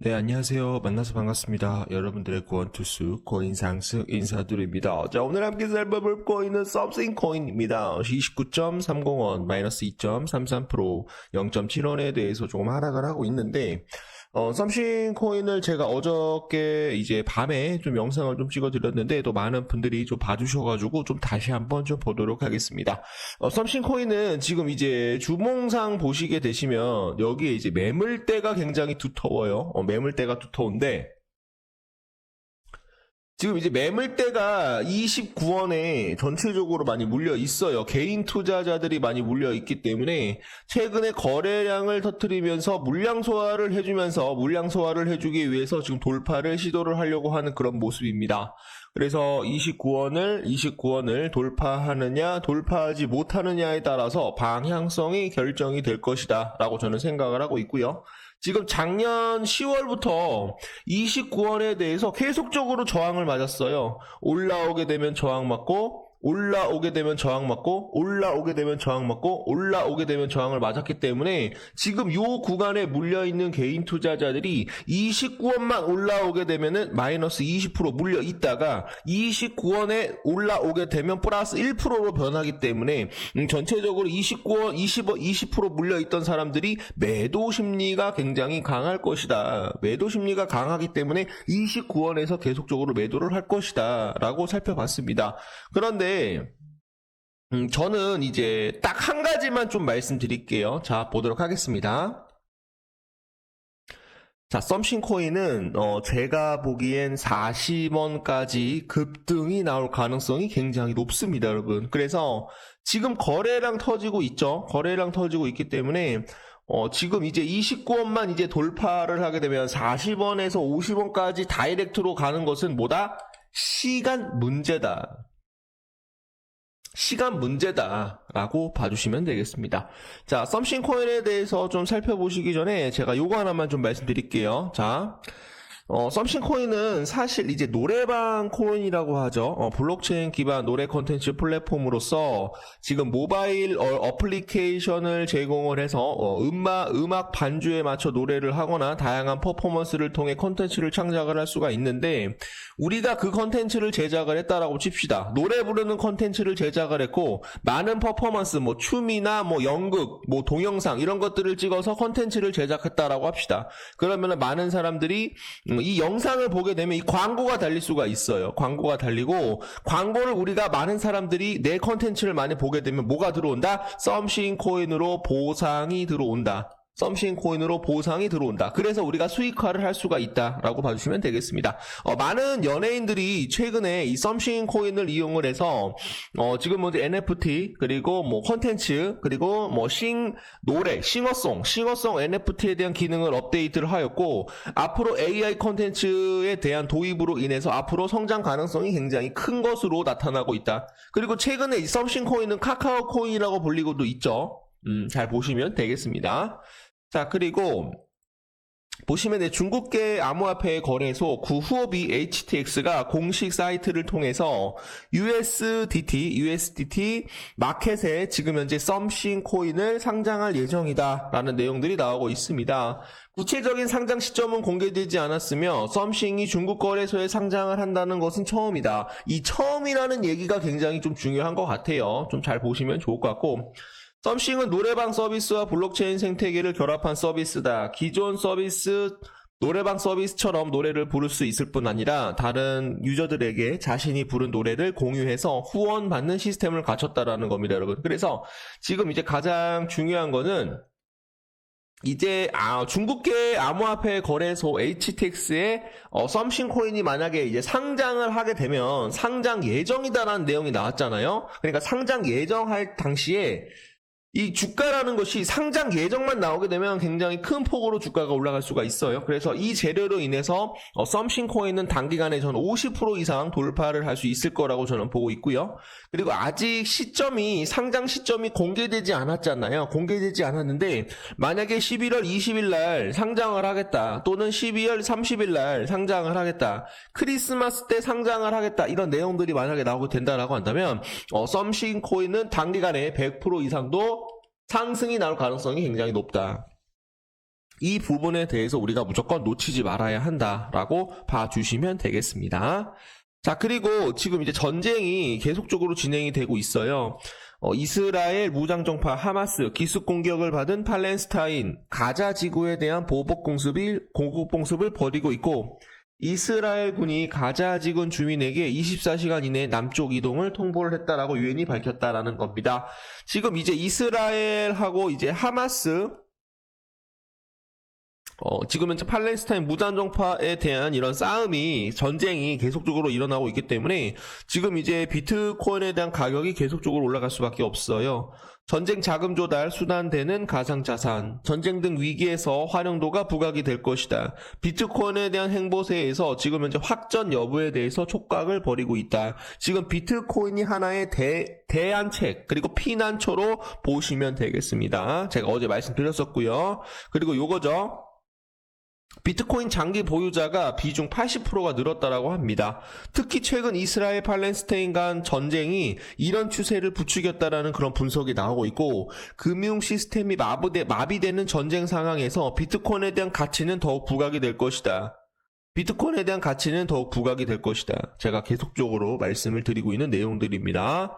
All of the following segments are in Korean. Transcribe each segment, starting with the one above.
네, 안녕하세요. 만나서 반갑습니다. 여러분들의 구원 투수 코인 상승 인사드립니다. 자, 오늘 함께 살펴볼 코인은 썸씽 코인입니다. 29.301, 마이너스 2.33%, 0.7원에 대해서 조금 하락을 하고 있는데, 어, 썸씽 코인을 제가 어저께 이제 밤에 좀 영상을 좀 찍어드렸는데, 또 많은 분들이 좀 봐주셔가지고, 좀 다시 한번 좀 보도록 하겠습니다. 어, 썸씽 코인은 지금 이제 주몽상 보시게 되시면, 여기에 이제 매물대가 굉장히 두터워요. 어, 매물대가 두터운데, 지금 이제 매물대가 29원에 전체적으로 많이 물려 있어요. 개인 투자자들이 많이 물려 있기 때문에 최근에 거래량을 터트리면서 물량 소화를 해주면서 물량 소화를 해주기 위해서 지금 돌파를 시도를 하려고 하는 그런 모습입니다. 그래서 29원을 29원을 돌파하느냐 돌파하지 못하느냐에 따라서 방향성이 결정이 될 것이다 라고 저는 생각을 하고 있고요. 지금 작년 10월부터 29원에 대해서 계속적으로 저항을 맞았어요. 올라오게 되면 저항 맞고 올라오게 되면 저항 맞고 올라오게 되면 저항 맞고 올라오게 되면 저항을 맞았기 때문에 지금 요 구간에 물려 있는 개인 투자자들이 29원만 올라오게 되면은 마이너스 20% 물려 있다가 29원에 올라오게 되면 플러스 1%로 변하기 때문에 음, 전체적으로 29원 20, 20% 물려 있던 사람들이 매도 심리가 굉장히 강할 것이다. 매도 심리가 강하기 때문에 29원에서 계속적으로 매도를 할 것이다라고 살펴봤습니다. 그런데 음, 저는 이제 딱 한 가지만 좀 말씀드릴게요. 자, 보도록 하겠습니다. 자, 썸씽 코인은 어, 제가 보기엔 40원까지 급등이 나올 가능성이 굉장히 높습니다, 여러분. 그래서 지금 거래량 터지고 있죠. 거래량 터지고 있기 때문에 어, 지금 이제 29원만 이제 돌파를 하게 되면 40원에서 50원까지 다이렉트로 가는 것은 뭐다? 시간 문제다. 시간 문제다라고 봐주시면 되겠습니다. 자, 썸씽 코인에 대해서 좀 살펴보시기 전에 제가 요거 하나만 좀 말씀드릴게요. 자, 어, 썸씽 코인은 사실 이제 노래방 코인이라고 하죠. 어, 블록체인 기반 노래 콘텐츠 플랫폼으로서 지금 모바일 어, 어플리케이션을 제공을 해서 어, 음악, 음악 반주에 맞춰 노래를 하거나 다양한 퍼포먼스를 통해 콘텐츠를 창작을 할 수가 있는데 우리가 그 콘텐츠를 제작을 했다라고 칩시다. 노래 부르는 콘텐츠를 제작을 했고 많은 퍼포먼스 뭐 춤이나 뭐 연극, 뭐 동영상 이런 것들을 찍어서 콘텐츠를 제작했다라고 합시다. 그러면 많은 사람들이 음, 이 영상을 보게 되면 이 광고가 달릴 수가 있어요. 광고가 달리고 광고를 우리가 많은 사람들이 내 컨텐츠를 많이 보게 되면 뭐가 들어온다? 썸씽 코인으로 보상이 들어온다. 썸씽 코인으로 보상이 들어온다. 그래서 우리가 수익화를 할 수가 있다라고 봐주시면 되겠습니다. 어, 많은 연예인들이 최근에 이 썸씽 코인을 이용을 해서 어, 지금 뭐 NFT 그리고 뭐 컨텐츠 그리고 뭐 싱 노래 싱어송 싱어송 NFT에 대한 기능을 업데이트를 하였고 앞으로 AI 컨텐츠에 대한 도입으로 인해서 앞으로 성장 가능성이 굉장히 큰 것으로 나타나고 있다. 그리고 최근에 이 썸씽 코인은 카카오 코인이라고 불리고도 있죠. 음, 잘 보시면 되겠습니다. 자, 그리고 보시면 네, 중국계 암호화폐 거래소 구후오비 HTX가 공식 사이트를 통해서 USDT, USDT 마켓에 지금 현재 썸씽 코인을 상장할 예정이다라는 내용들이 나오고 있습니다. 구체적인 상장 시점은 공개되지 않았으며 썸씽이 중국 거래소에 상장을 한다는 것은 처음이다. 이 처음이라는 얘기가 굉장히 좀 중요한 것 같아요. 좀 잘 보시면 좋을 것 같고 썸씽은 노래방 서비스와 블록체인 생태계를 결합한 서비스다. 기존 서비스 노래방 서비스처럼 노래를 부를 수 있을 뿐 아니라 다른 유저들에게 자신이 부른 노래를 공유해서 후원받는 시스템을 갖췄다라는 겁니다, 여러분. 그래서 지금 이제 가장 중요한 거는 이제 아, 중국계 암호화폐 거래소 HTX에 어, 썸씽 코인이 만약에 이제 상장을 하게 되면 상장 예정이다라는 내용이 나왔잖아요. 그러니까 상장 예정할 당시에 이 주가라는 것이 상장 예정만 나오게 되면 굉장히 큰 폭으로 주가가 올라갈 수가 있어요. 그래서 이 재료로 인해서 어, 썸씽 코인은 단기간에 저는 50% 이상 돌파를 할 수 있을 거라고 저는 보고 있고요. 그리고 아직 시점이 상장 시점이 공개되지 않았잖아요. 공개되지 않았는데 만약에 11월 20일 날 상장을 하겠다. 또는 12월 30일 날 상장을 하겠다. 크리스마스 때 상장을 하겠다. 이런 내용들이 만약에 나오게 된다라고 한다면 어, 썸씽 코인은 단기간에 100% 이상도 상승이 나올 가능성이 굉장히 높다. 이 부분에 대해서 우리가 무조건 놓치지 말아야 한다라고 봐주시면 되겠습니다. 자, 그리고 지금 이제 전쟁이 계속적으로 진행이 되고 있어요. 어, 이스라엘 무장정파 하마스 기습 공격을 받은 팔레스타인 가자 지구에 대한 보복 공습이 공급 공습을 벌이고 있고 이스라엘 군이 가자 지구 주민에게 24시간 이내 남쪽 이동을 통보를 했다라고 유엔이 밝혔다라는 겁니다. 지금 이제 이스라엘하고 이제 하마스 어, 지금 현재 팔레스타인 무장정파에 대한 이런 싸움이, 전쟁이 계속적으로 일어나고 있기 때문에 지금 이제 비트코인에 대한 가격이 계속적으로 올라갈 수밖에 없어요. 전쟁 자금 조달 수단되는 가상 자산, 전쟁 등 위기에서 활용도가 부각이 될 것이다. 비트코인에 대한 행보세에서 지금 현재 확전 여부에 대해서 촉각을 벌이고 있다. 지금 비트코인이 하나의 대, 대안책, 그리고 피난처로 보시면 되겠습니다. 제가 어제 말씀드렸었고요. 그리고 요거죠. 비트코인 장기 보유자가 비중 80%가 늘었다라고 합니다. 특히 최근 이스라엘 팔레스타인 간 전쟁이 이런 추세를 부추겼다라는 그런 분석이 나오고 있고 금융 시스템이 마비되, 마비되는 전쟁 상황에서 비트코인에 대한 가치는 더욱 부각이 될 것이다. 비트코인에 대한 가치는 더욱 부각이 될 것이다. 제가 계속적으로 말씀을 드리고 있는 내용들입니다.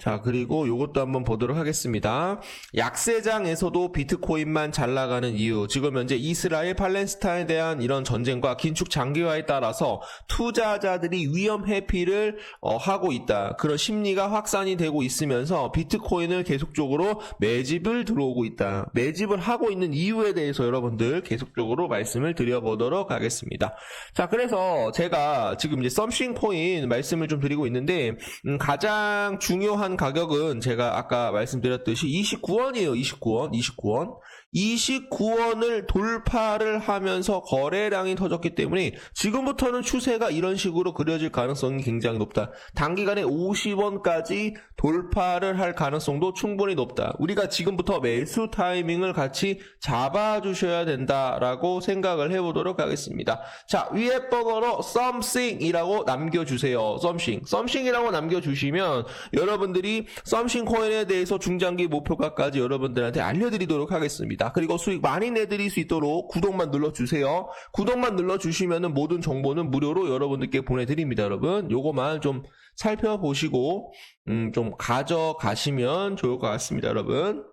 자, 그리고 이것도 한번 보도록 하겠습니다. 약세장에서도 비트코인만 잘 나가는 이유. 지금 현재 이스라엘 팔레스타인에 대한 이런 전쟁과 긴축 장기화에 따라서 투자자들이 위험 회피를 어, 하고 있다. 그런 심리가 확산이 되고 있으면서 비트코인을 계속적으로 매집을 들어오고 있다. 매집을 하고 있는 이유에 대해서 여러분들 계속적으로 말씀을 드려보도록 하겠습니다. 자, 그래서 제가 지금 이제 썸씽 코인 말씀을 좀 드리고 있는데, 음, 가장 중요한 가격은 제가 아까 말씀드렸듯이 29원이에요. 29원, 29원. 29원을 돌파를 하면서 거래량이 터졌기 때문에 지금부터는 추세가 이런 식으로 그려질 가능성이 굉장히 높다. 단기간에 50원까지 돌파를 할 가능성도 충분히 높다. 우리가 지금부터 매수 타이밍을 같이 잡아주셔야 된다라고 생각을 해보도록 하겠습니다. 자, 위에 번호로 something이라고 남겨주세요. something. something이라고 남겨주시면 여러분들이 something 코인에 대해서 중장기 목표가까지 여러분들한테 알려드리도록 하겠습니다. 그리고 수익 많이 내드릴 수 있도록 구독만 눌러주세요. 구독만 눌러주시면 모든 정보는 무료로 여러분들께 보내드립니다, 여러분. 요거만 좀 살펴보시고, 음, 좀 가져가시면 좋을 것 같습니다, 여러분.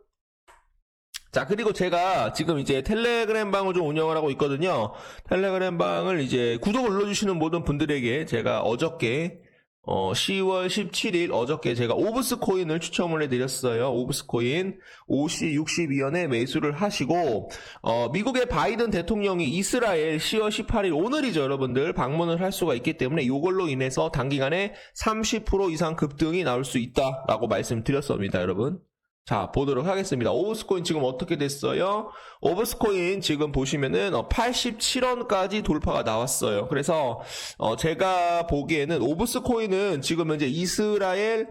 자, 그리고 제가 지금 이제 텔레그램 방을 좀 운영을 하고 있거든요. 텔레그램 방을 이제 구독을 눌러주시는 모든 분들에게 제가 어저께 어, 10월 17일 어저께 제가 오브스 코인을 추첨을 해드렸어요. 오브스 코인 50, 62원에 매수를 하시고 어, 미국의 바이든 대통령이 이스라엘 10월 18일 오늘이죠, 여러분들 방문을 할 수가 있기 때문에 이걸로 인해서 단기간에 30% 이상 급등이 나올 수 있다라고 말씀드렸습니다, 여러분. 자, 보도록 하겠습니다. 오브스코인 지금 어떻게 됐어요? 오브스코인 지금 보시면은 87원까지 돌파가 나왔어요. 그래서 어, 제가 보기에는 오브스코인은 지금 현재 이스라엘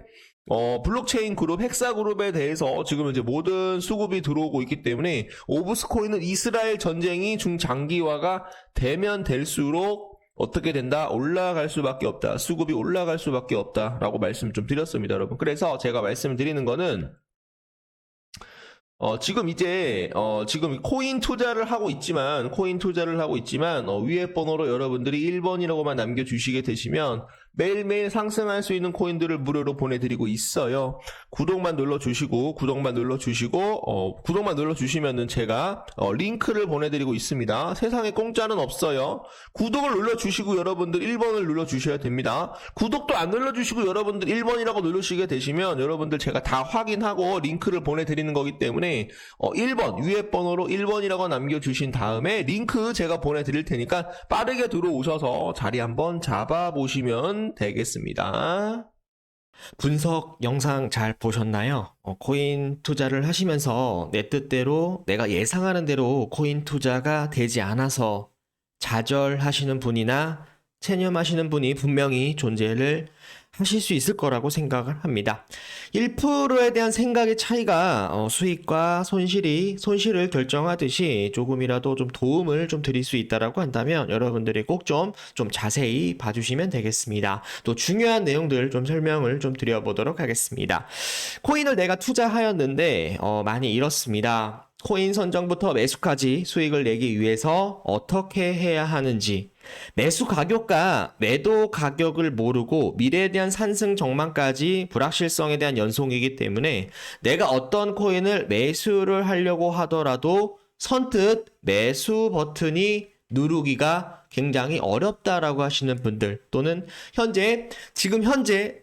어, 블록체인 그룹, 헥사 그룹에 대해서 지금 이제 모든 수급이 들어오고 있기 때문에 오브스코인은 이스라엘 전쟁이 중장기화가 되면 될수록 어떻게 된다? 올라갈 수밖에 없다. 수급이 올라갈 수밖에 없다. 라고 말씀 좀 드렸습니다, 여러분. 그래서 제가 말씀을 드리는 거는 어, 지금 이제, 어, 지금 코인 투자를 하고 있지만, 코인 투자를 하고 있지만, 어, 위에 번호로 여러분들이 1번이라고만 남겨주시게 되시면, 매일매일 상승할 수 있는 코인들을 무료로 보내드리고 있어요. 구독만 눌러주시고, 구독만 눌러주시고, 어, 구독만 눌러주시면은 제가, 어, 링크를 보내드리고 있습니다. 세상에 공짜는 없어요. 구독을 눌러주시고, 여러분들 1번을 눌러주셔야 됩니다. 구독도 안 눌러주시고, 여러분들 1번이라고 누르시게 되시면, 여러분들 제가 다 확인하고, 링크를 보내드리는 거기 때문에, 어, 1번, 위에 번호로 1번이라고 남겨주신 다음에, 링크 제가 보내드릴 테니까, 빠르게 들어오셔서 자리 한번 잡아보시면 되겠습니다. 분석 영상 잘 보셨나요? 어, 코인 투자를 하시면서 내 뜻대로 내가 예상하는 대로 코인 투자가 되지 않아서 좌절하시는 분이나 체념하시는 분이 분명히 존재를 하실 수 있을 거라고 생각을 합니다. 1%에 대한 생각의 차이가 어, 수익과 손실이 손실을 결정하듯이 조금이라도 좀 도움을 좀 드릴 수 있다라고 한다면 여러분들이 꼭좀좀 자세히 봐주시면 되겠습니다. 또 중요한 내용들 좀 설명을 좀 드려보도록 하겠습니다. 코인을 내가 투자하였는데 어, 많이 잃었습니다. 코인 선정부터 매수까지 수익을 내기 위해서 어떻게 해야 하는지, 매수 가격과 매도 가격을 모르고 미래에 대한 산승 전망까지 불확실성에 대한 연속이기 때문에 내가 어떤 코인을 매수를 하려고 하더라도 선뜻 매수 버튼이 누르기가 굉장히 어렵다라고 하시는 분들 또는 현재 지금 현재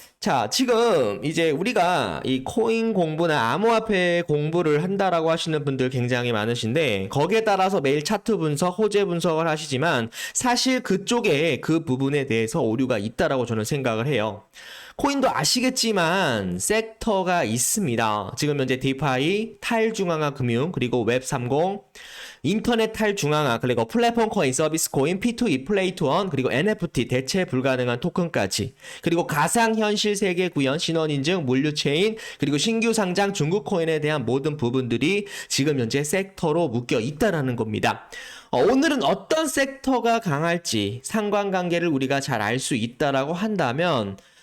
자, 지금 이제 우리가 이 코인 공부나 암호화폐 공부를 한다라고 하시는 분들 굉장히 많으신데 거기에 따라서 매일 차트 분석, 호재 분석을 하시지만 사실 그쪽에 그 부분에 대해서 오류가 있다라고 저는 생각을 해요. 코인도 아시겠지만 섹터가 있습니다. 지금 현재 디파이, 탈중앙화 금융, 그리고 웹30, 인터넷 탈중앙화, 그리고 플랫폼 코인, 서비스 코인, P2E, 플레이 투원, 그리고 NFT, 대체 불가능한 토큰까지, 그리고 가상현실 세계 구현, 신원인증, 물류체인, 그리고 신규 상장 중국 코인에 대한 모든 부분들이 지금 현재 섹터로 묶여 있다라는 겁니다. 어, 오늘은 어떤 섹터가 강할지 상관관계를 우리가 잘 알 수 있다라고 한다면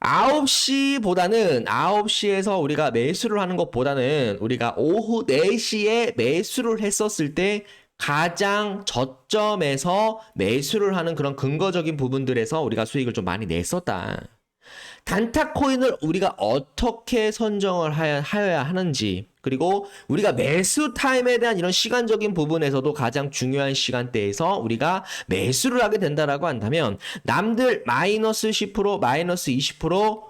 9시보다는 9시에서 우리가 매수를 하는 것보다는 우리가 오후 4시에 매수를 했었을 때 가장 저점에서 매수를 하는 그런 근거적인 부분들에서 우리가 수익을 좀 많이 냈었다. 단타 코인을 우리가 어떻게 선정을 하여야 하는지 그리고 우리가 매수 타임에 대한 이런 시간적인 부분에서도 가장 중요한 시간대에서 우리가 매수를 하게 된다라고 한다면 남들 마이너스 10% 마이너스 20%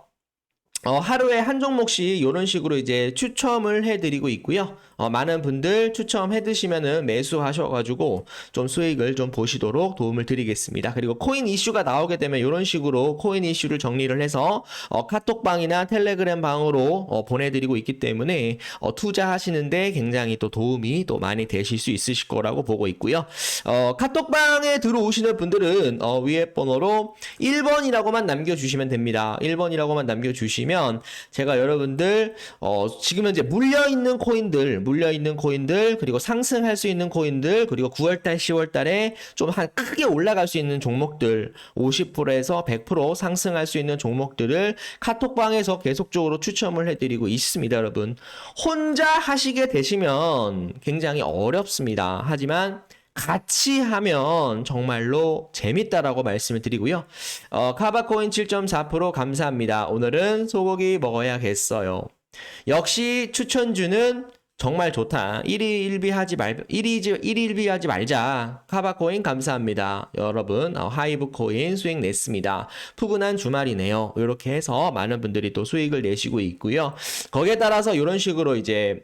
어, 하루에 한 종목씩 이런 식으로 이제 추첨을 해드리고 있고요. 어, 많은 분들 추첨해 드시면은 매수하셔가지고 좀 수익을 좀 보시도록 도움을 드리겠습니다. 그리고 코인 이슈가 나오게 되면 이런 식으로 코인 이슈를 정리를 해서 어, 카톡방이나 텔레그램 방으로 어, 보내드리고 있기 때문에 어, 투자하시는데 굉장히 또 도움이 또 많이 되실 수 있으실 거라고 보고 있고요. 어, 카톡방에 들어오시는 분들은 어, 위에 번호로 1번이라고만 남겨주시면 됩니다. 1번이라고만 남겨주시면 제가 여러분들 어, 지금 현재 물려 있는 코인들, 물려 있는 코인들 그리고 상승할 수 있는 코인들 그리고 9월 달, 10월 달에 좀 한 크게 올라갈 수 있는 종목들 50%에서 100% 상승할 수 있는 종목들을 카톡방에서 계속적으로 추첨을 해드리고 있습니다, 여러분. 혼자 하시게 되시면 굉장히 어렵습니다. 하지만 같이 하면 정말로 재밌다라고 말씀을 드리고요. 어, 카바코인 7.4% 감사합니다. 오늘은 소고기 먹어야겠어요. 역시 추천주는 정말 좋다. 1위 1비 하지 말 1위 1위 1비 하지 말자. 카바코인 감사합니다. 여러분 어, 하이브 코인 수익 냈습니다. 푸근한 주말이네요. 이렇게 해서 많은 분들이 또 수익을 내시고 있고요. 거기에 따라서 이런 식으로 이제